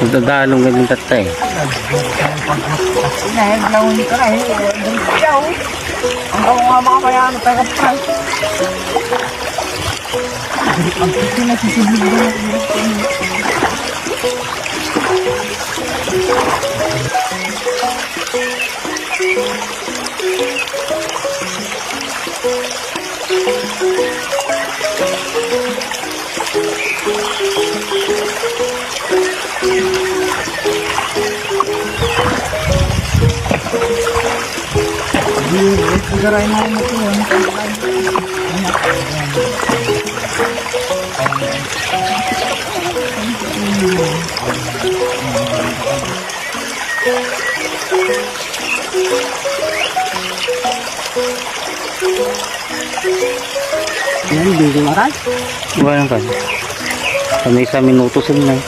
Nagdadalong ganyan tatay. Hindi ka eh. Ang mga kaya ano tayo. Ang piti na sisibig doon. Garain na rin natin yun. Ayan, bigo maray. Buwan ang kanya. Kami sa minuto sila na.